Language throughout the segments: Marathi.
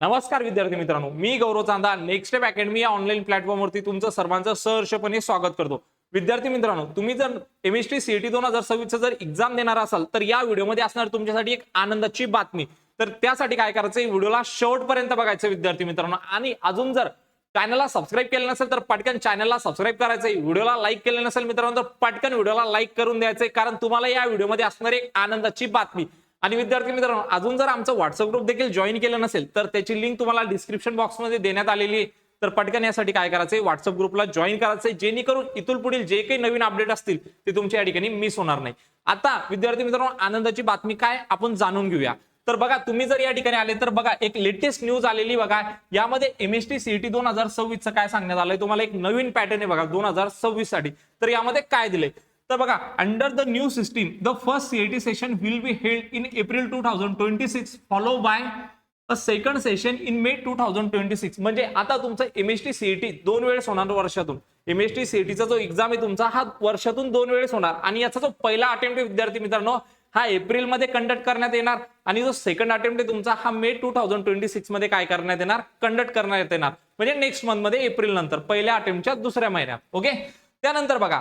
नमस्कार विद्यार्थी मित्रांनो मी Gaurav Chanda next step academy या ऑनलाईन प्लॅटफॉर्मवरती तुमचं सर्वांचं सहर्षपणे स्वागत करतो. विद्यार्थी मित्रांनो तुम्ही जर एमएसटी सीईटी दोन हजार सव्वीसचं जर एक्झाम देणार असाल तर या व्हिडिओमध्ये असणार तुमच्यासाठी एक आनंदाची बातमी. तर त्यासाठी काय करायचं व्हिडिओला शेवटपर्यंत बघायचं विद्यार्थी मित्रांनो. आणि अजून जर चॅनलला सबस्क्राईब केलं नसेल तर पटकन चॅनलला सबस्क्राईब करायचंय व्हिडिओला लाईक केलं नसेल मित्रांनो तर पटकन व्हिडिओला लाईक करून द्यायचंय कारण तुम्हाला या व्हिडिओमध्ये असणारी एक आनंदाची बातमी. आणि विद्यार्थी मित्रांनो अजून जर आमचं व्हॉट्सअप ग्रुप देखील जॉईन केलं नसेल तर त्याची लिंक तुम्हाला डिस्क्रिप्शन बॉक्समध्ये देण्यात आलेली तर पटकन यासाठी काय करायचंय? व्हॉट्सअप ग्रुपला जॉईन करायचंय जेणेकरून इथून पुढील जे काही नवीन अपडेट असतील ते तुमच्या या ठिकाणी मिस होणार नाही. आता विद्यार्थी मित्रांनो आनंदाची बातमी काय आपण जाणून घेऊया. तर बघा तुम्ही जर या ठिकाणी आले तर बघा एक लेटेस्ट न्यूज आलेली बघा. यामध्ये एमएसटी सीईटी दोन हजार सव्वीसचं काय सांगण्यात आलंय? तुम्हाला एक नवीन पॅटर्न आहे बघा दोन हजार सव्वीससाठी तर यामध्ये काय दिलंय? तर बघा under the new system the first CAT session will be held in April two thousand twenty six follow by a second session in May two thousand twenty six म्हणजे आता तुमचं एमएसटी सीईटी दोन वेळेस होणार वर्षातून. एमएसटी सीईटीचा जो एक्झाम आहे तुमचा हा वर्षातून दोन वेळेस होणार. आणि याचा जो पहिला अटेम्प्ट आहे विद्यार्थी मित्रांनो हा एप्रिलमध्ये कंडक्ट करण्यात येणार. आणि जो सेकंड अटेम्प्ट आहे तुमचा हा मे टू थाउजंड ट्वेंटी सिक्समध्ये काय करण्यात येणार? कंडक्ट करण्यात येणार. म्हणजे नेक्स्ट मंथमध्ये एप्रिल नंतर पहिल्या अटेम्प्टच्या दुसऱ्या महिन्यात. ओके त्यानंतर बघा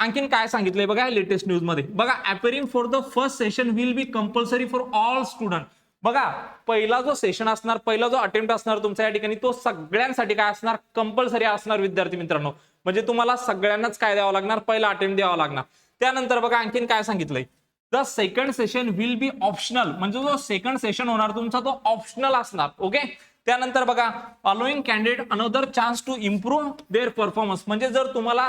आणखीन काय सांगितलंय बघा लेटेस्ट न्यूजमध्ये. बघा appearing for the first session will be compulsory for all student बघा पहिला जो सेशन असणार पहिला जो अटेम्प्ट असणार तुमच्या या ठिकाणी तो सगळ्यांसाठी काय असणार? कंपल्सरी असणार विद्यार्थी मित्रांनो. म्हणजे तुम्हाला सगळ्यांनाच काय द्यावं लागणार? पहिला अटेम्प्ट द्यावा लागणार. त्यानंतर बघा आणखीन काय सांगितलंय? The second session will be optional म्हणजे जो सेकंड सेशन होणार तुमचा तो ऑप्शनल असणार ओके त्यानंतर बघा allowing candidate another chance to improve their performance म्हणजे जर तुम्हाला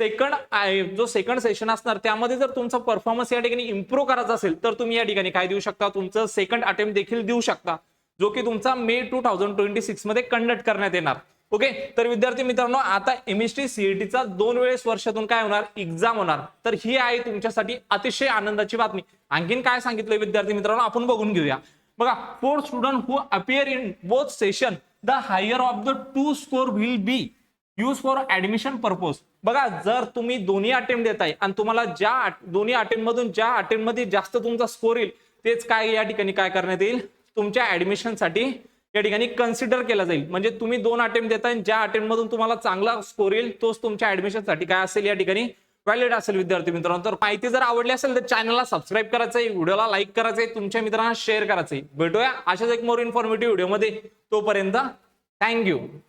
सेकंड जो सेकंड सेशन असणार त्यामध्ये जर तुमचा परफॉर्मन्स या ठिकाणी इम्प्रूव्ह करायचा असेल तर तुम्ही या ठिकाणी काय देऊ शकता? तुमचं सेकंड अटेम्प्ट देखील देऊ शकता जो की तुमचा मे टू थाउजंड ट्वेंटी सिक्समध्ये कंडक्ट करण्यात येणार. ओके तर विद्यार्थी मित्रांनो आता एमएसटी सीईटीचा दोन वेळेस वर्षातून काय होणार? एक्झाम होणार. तर ही आहे तुमच्यासाठी अतिशय आनंदाची बातमी. आणखीन काय सांगितलंय विद्यार्थी मित्रांनो? आपण बघून घेऊया. बघा for student who appear in both session the higher of the two score will be use for admission purpose बघा जर तुम्ही दोन्ही अटेम्प्ट देताय आणि तुम्हाला ज्या दोन्ही अटेम्प्ट मधून ज्या अटेम्प्टमध्ये जास्त तुमचा स्कोर येईल तेच काय या ठिकाणी काय करण्यात येईल? तुमच्या ऍडमिशनसाठी या ठिकाणी कन्सिडर केला जाईल. म्हणजे तुम्ही दोन अटेम्प्ट देताय ज्या अटेम्प्ट मधून तुम्हाला चांगला स्कोर येईल तोच तुमच्या ऍडमिशनसाठी काय असेल या ठिकाणी व्हॅलिड असेल विद्यार्थी मित्रांनो. तर माहिती जर आवडली असेल तर चॅनलला सबस्क्राईब करायचंय व्हिडिओला लाईक करायचंय तुमच्या मित्रांना शेअर करायचंय. भेटूया अशाच एक मोर इन्फॉर्मेटिव्ह व्हिडिओमध्ये तोपर्यंत थँक्यू